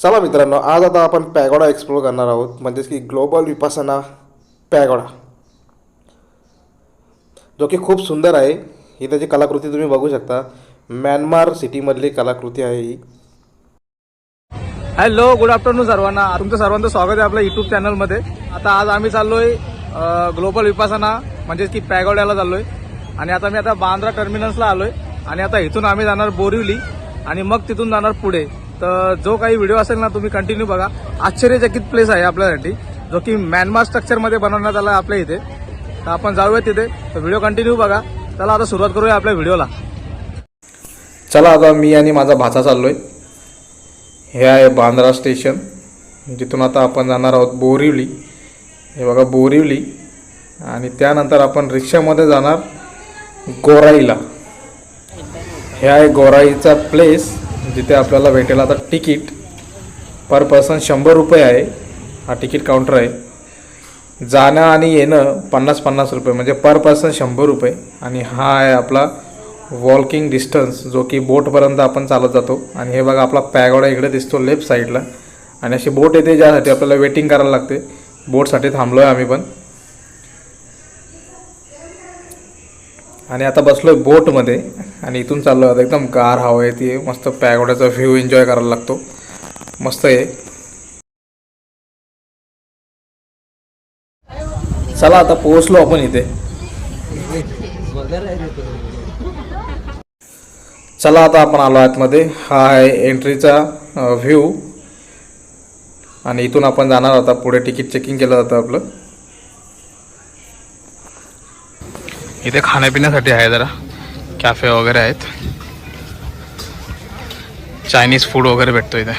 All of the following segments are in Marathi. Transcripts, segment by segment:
चला मित्रांनो आज आता आपण पॅगोडा एक्सप्लोर करणार आहोत. म्हणजेच की ग्लोबल विपासना पॅगोडा. जो की खूप सुंदर आहे. ही त्याची कलाकृती तुम्ही बघू शकता. म्यानमार सिटीमधली कलाकृती आहे ही. हॅलो गुड आफ्टरनून सर्वांना. तुमचं सर्वांचं स्वागत आहे आपल्या युट्यूब चॅनलमध्ये आता आज आम्ही चाललोय ग्लोबल विपासना म्हणजेच की पॅगोड्याला चाललोय. आणि आता मी आता बांद्रा टर्मिनल्सला आलोय. आणि आता इथून आम्ही जाणार बोरिवली. आणि मग तिथून जाणार पुढे. तर जो काही व्हिडिओ असेल ना तुम्ही कंटिन्यू बघा. आश्चर्यचकित प्लेस आहे आपल्यासाठी. जो की म्यानमार स्ट्रक्चरमध्ये बनवण्यात आला आपल्या इथे. तर आपण जाऊया तिथे. तर व्हिडिओ कंटिन्यू बघा. चला आता सुरुवात करूया आपल्या व्हिडिओला चला आता मी आणि माझा भाचा आहे हे आहे बांद्रा स्टेशन जिथून आता आपण जाणार आहोत बोरिवली. हे बघा बोरिवली. आणि त्यानंतर आपण रिक्षामध्ये जाणार गोराईला. हे आहे गोराईचा प्लेस जिथे आपल्याला भेटेल. आता तिकीट पर पर्सन शंभर रुपये आहे. हा तिकीट काउंटर आहे. जाणं आणि येणं पन्नास पन्नास रुपये म्हणजे पर पर्सन शंभर रुपये. आणि हा आहे आपला वॉकिंग डिस्टन्स जो की बोटपर्यंत आपण चालत जातो. आणि हे बघा आपला पॅगोडा इकडे दिसतो लेफ्ट साईडला आणि अशी बोट येते ज्यासाठी आपल्याला वेटिंग करायला लागते. बोटसाठी थांबलो आहे आम्ही पण. आणि आता बसलो आहे बोटमध्ये आणि इथून चाललो आता एकदम गार हवा ती मस्त पॅगोड्याचा व्ह्यू एन्जॉय करायला लागतो. मस्त आहे. चला आता पोहोचलो आपण इथे. चला आता आपण आलो आतमध्ये. हा आहे एंट्रीचा व्ह्यू आणि इथून आपण जाणार आता पुढे तिकीट चेकिंग केलं जातं आपलं. इथे खाण्यापिण्यासाठी आहे जरा. कॅफे वगैरे आहेत. चायनीज फूड वगैरे भेटतो इथे.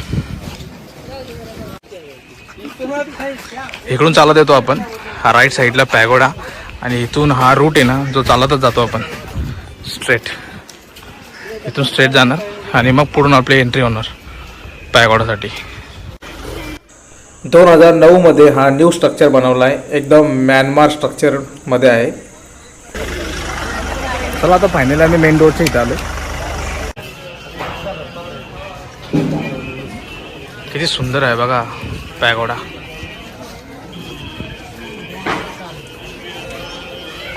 इकडून चालत येतो आपण. हा राईट साईडला पॅगोडा. आणि इथून हा रूट आहे ना जो चालतच जातो आपण. स्ट्रेट इथून स्ट्रेट जाणार. आणि मग पूर्ण आपली एंट्री होणार. पॅगोडासाठी. दोन हजार नऊमध्ये हा न्यू स्ट्रक्चर बनवला आहे एकदम म्यानमार स्ट्रक्चरमध्ये आहे. चला आता फायनली आम्ही मेन रोडच्या इथं आलो. किती सुंदर आहे बघा पॅगोडा.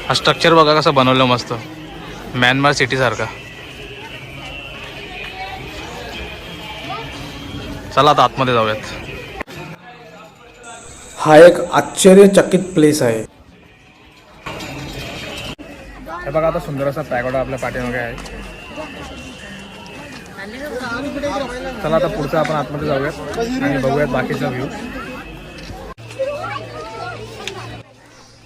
हा स्ट्रक्चर बघा कसं बनवलं मस्त. म्यानमार सिटी सारखा. चला आता आतमध्ये जाऊयात. हा एक आश्चर्यचकित प्लेस आहे. हे बघा आता सुंदर असा पॅगोडा आपल्या पाठीमागे आहे. चला आता पुढचं आपण आतमध्ये जाऊयात आणि बघूयात बाकीचा व्ह्यू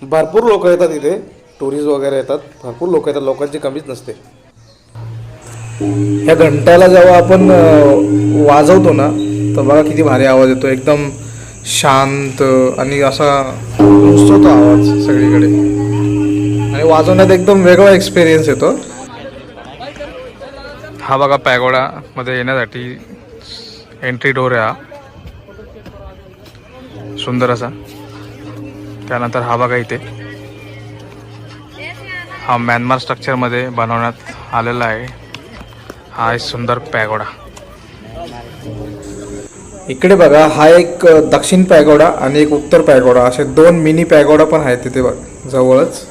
भरपूर लोक येतात इथे. टुरिस्ट वगैरे येतात. भरपूर लोक येतात. लोकांची कमीच नसते. या घंट्याला जेव्हा आपण वाजवतो ना तर बघा किती भारी आवाज येतो. एकदम शांत आणि असा नुसतो तो आवाज सगळीकडे. वाजवण्यात एकदम वेगळा एक्सपिरियन्स येतो. हा बघा पॅगोडा मध्ये येण्यासाठी एंट्री डोर आहे हा. सुंदर असा. त्यानंतर हा बघा इथे. हा म्यानमार स्ट्रक्चरमध्ये बनवण्यात आलेला आहे. हा आहे सुंदर पॅगोडा. इकडे बघा हा एक दक्षिण पॅगोडा आणि एक उत्तर पॅगोडा. असे दोन मिनी पॅगोडा पण आहेत तिथे बघ जवळच.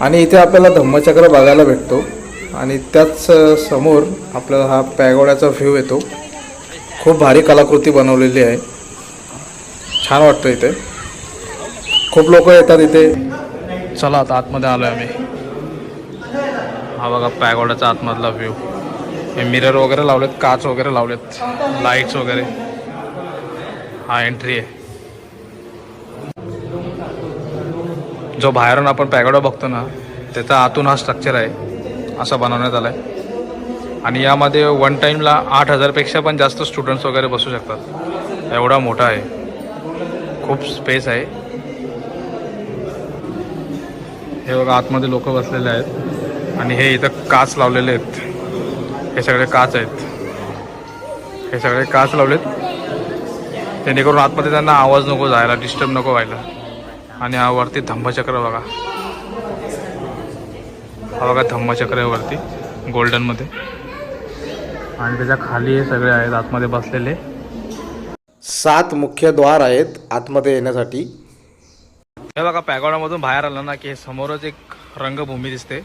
आणि इथे आपल्याला धम्मचक्र बघायला भेटतो. आणि त्याच समोर आपल्याला हा पॅगोड्याचा व्ह्यू येतो. खूप भारी कलाकृती बनवलेली आहे. छान वाटतं इथे. खूप लोक येतात इथे. चला आता आतमध्ये आलो आहे आम्ही. हा बघा पॅगोडाचा आतमधला व्ह्यू हे मिरर वगैरे लावलेत काच वगैरे लावलेत लाईट्स वगैरे. हा एंट्री आहे. जो बाहेरून आपण पॅगोडा बघतो ना त्याचा आतून हा स्ट्रक्चर आहे असा बनवण्यात आला आहे आणि यामध्ये वन टाईमला आठ हजारपेक्षा पण जास्त स्टुडंट्स वगैरे बसू शकतात. एवढा मोठा आहे. खूप स्पेस आहे. हे बघा आतमध्ये लोक बसलेले आहेत. आणि हे इथं काच लावलेले आहेत. हे सगळे काच आहेत. हे सगळे काच लावलेत. जेणेकरून आतमध्ये त्यांना आवाज नको जायला डिस्टर्ब नको व्हायला. आणि हा वरती धम्मचक्र बघा. हा बघा धम्मचक्र आहे वरती गोल्डनमध्ये आणि त्याच्याखाली हे सगळे आहेत आतमध्ये बसलेले. सात मुख्य द्वार आहेत आतमध्ये येण्यासाठी. हे बघा पॅगोडामधून बाहेर आलं ना की समोरच एक रंगभूमी दिसते.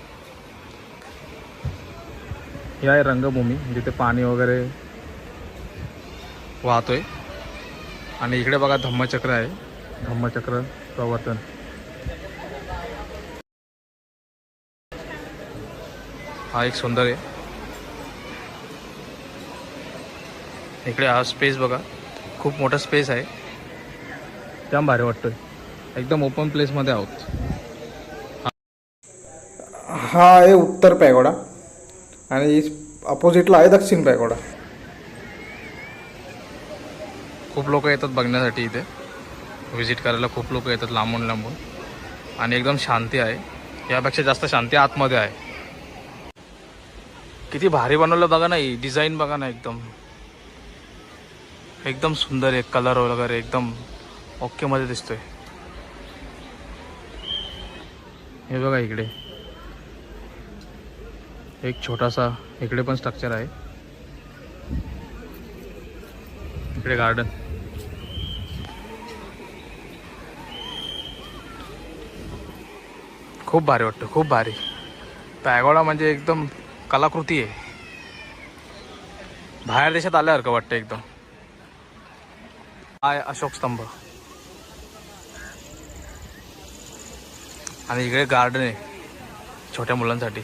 ही आहे रंगभूमी जिथे पाणी वगैरे वाहतोय. आणि इकडे बघा धम्मचक्र आहे. धम्मचक्र प्रवर्तन. हा एक सुंदर आहे इकडे हा स्पेस बघा. खूप मोठा स्पेस आहे. त्याम भारी वाटतोय. एकदम ओपन प्लेसमध्ये आहोत. हा आहे उत्तर पॅगोडा. आणि अपोजिटला आहे दक्षिण पॅगोडा. खूप लोक येतात बघण्यासाठी इथे. व्हिजिट करायला खूप लोक येतात लांबून लांबून. आणि एकदम शांती आहे. यापेक्षा जास्त शांती आतमध्ये आहे. किती भारी बनवलं बघा ना डिझाईन बघा ना एकदम. एकदम सुंदर आहे कलर वगैरे एकदम ओके मध्ये दिसतोय. हे बघा इकडे. एक छोटासा इकडे पण स्ट्रक्चर आहे. इकडे गार्डन खूप भारी वाटतं खूप भारी. पॅगोडा म्हणजे एकदम कलाकृती आहे. बाहेर देशात आल्यासारखं वाटतं एकदम. हाय अशोक स्तंभ. आणि इकडे गार्डन आहे छोट्या मुलांसाठी.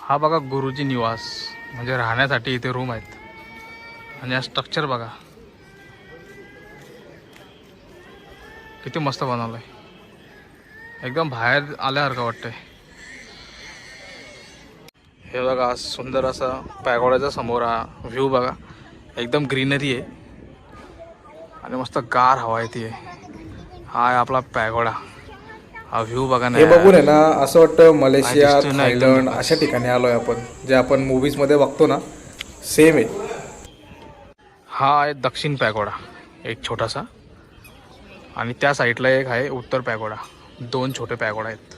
हा बघा गुरुजी निवास म्हणजे राहण्यासाठी इथे रूम आहेत. आणि हा स्ट्रक्चर बघा. किती मस्त बनवलंय. एकदम बाहेर आल्यासारखं वाटतंय. हे बघा सुंदर असा पॅगोड्याच्या समोर हा व्ह्यू बघा. एकदम ग्रीनरी आहे. आणि मस्त गार हवा येते हा आहे आपला पॅगोडा हा व्ह्यू बघा ना हे. बघून आहे ना असं वाटतं मलेशिया थायलंड अशा ठिकाणी आलोय आपण. जे आपण movies मध्ये बघतो ना सेम आहे. हा आहे दक्षिण पॅगोडा एक छोटासा. आणि त्या साईडला एक आहे उत्तर पॅगोडा दोन छोटे पॅगोडा आहेत.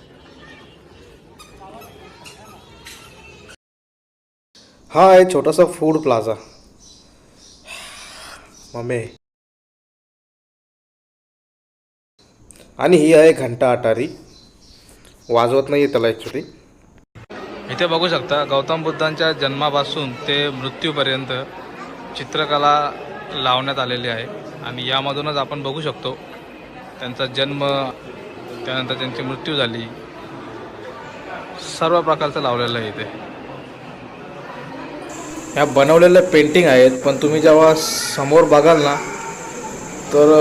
हा आहे छोटासा फूड प्लाझा मम्मी. आणि ही आहे घंटा अटारी. वाजवत नाही त्याला ॲक्च्युली इथे बघू शकता गौतम बुद्धांच्या जन्मापासून ते मृत्यूपर्यंत चित्रकला लावण्यात आलेली आहे. आणि यामधूनच आपण बघू शकतो त्यांचा जन्म त्यानंतर त्यांची मृत्यू झाली. सर्व प्रकारचं लावलेलं आहे इथे. ह्या बनवलेल्या पेंटिंग आहेत पण तुम्ही जेव्हा समोर बघाल ना तर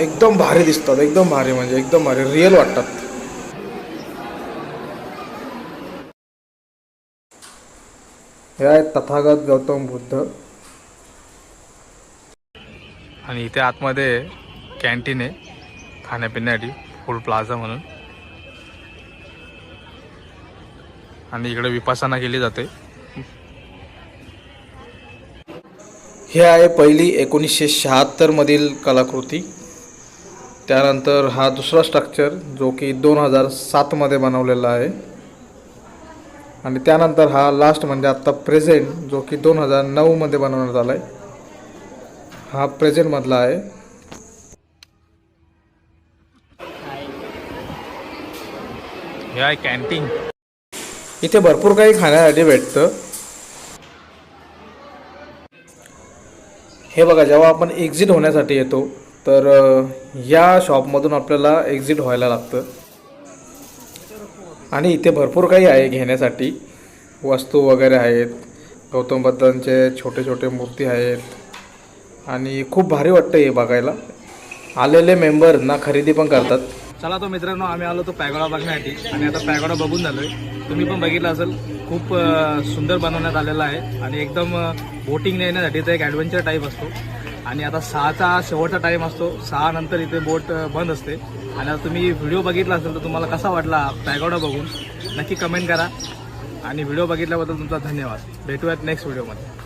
एकदम भारी दिसतात एकदम भारी म्हणजे एकदम भारी रिअल वाटतात. हे आहेत तथागत गौतम बुद्ध. आणि इथे आतमध्ये कॅन्टीन आहे. खाण्यापिण्यासाठी. फूड प्लाझा म्हणून. आणि इकडे विपासना केली जाते. हे आहे पहिली एकोणीसशे शहात्तरमधील कलाकृती. त्यानंतर हा दुसरा स्ट्रक्चर जो की दोन हजार सातमध्ये बनवलेला आहे. आणि त्यानंतर हा लास्ट म्हणजे आत्ता प्रेझेंट जो की दोन हजार नऊमध्ये बनवण्यात आला आहे हा प्रेझेंटमधला आहे. हे आहे कॅन्टीन इथे भरपूर काही खाण्यासाठी भेटतं. हे बघा जेव्हा आपण एक्झिट होण्यासाठी येतो तर या शॉपमधून आपल्याला एक्झिट व्हायला लागतं. आणि इथे भरपूर काही आहे घेण्यासाठी. वस्तू वगैरे आहेत. गौतम बुद्धांचे छोटे छोटे मूर्ती आहेत. आणि खूप भारी वाटतं हे बघायला. आलेले मेंबर ना खरेदी पण करतात. चला तो मित्रांनो आम्ही आलो तो पॅगोडा बघण्यासाठी. आणि आता पॅगोडा बघून झालोय. तुम्ही पण बघितलं असेल खूप सुंदर बनवण्यात आलेला आहे. आणि एकदम बोटिंग येण्यासाठी तर एक ॲडव्हेंचर टाईप असतो. आणि आता सहाचा शेवटचा टाईम असतो. सहा नंतर इथे बोट बंद असते. आणि आता तुम्ही व्हिडिओ बघितला असेल तर तुम्हाला कसा वाटला पॅगोडा बघून नक्की कमेंट करा. आणि व्हिडिओ बघितल्याबद्दल तुमचा धन्यवाद. भेटूयात नेक्स्ट व्हिडिओमध्ये